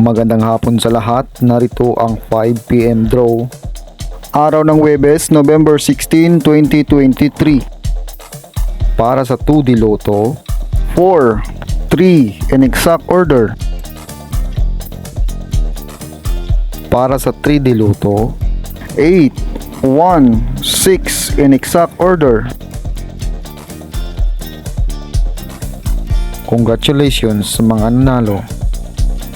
Magandang hapon sa lahat. Narito ang 5pm draw. Araw ng Webes, November 16, 2023. Para sa 2D Lotto, 4, 3 in exact order. Para sa 3D Lotto, 8, 1, 6 in exact order. Congratulations sa mga nanalo.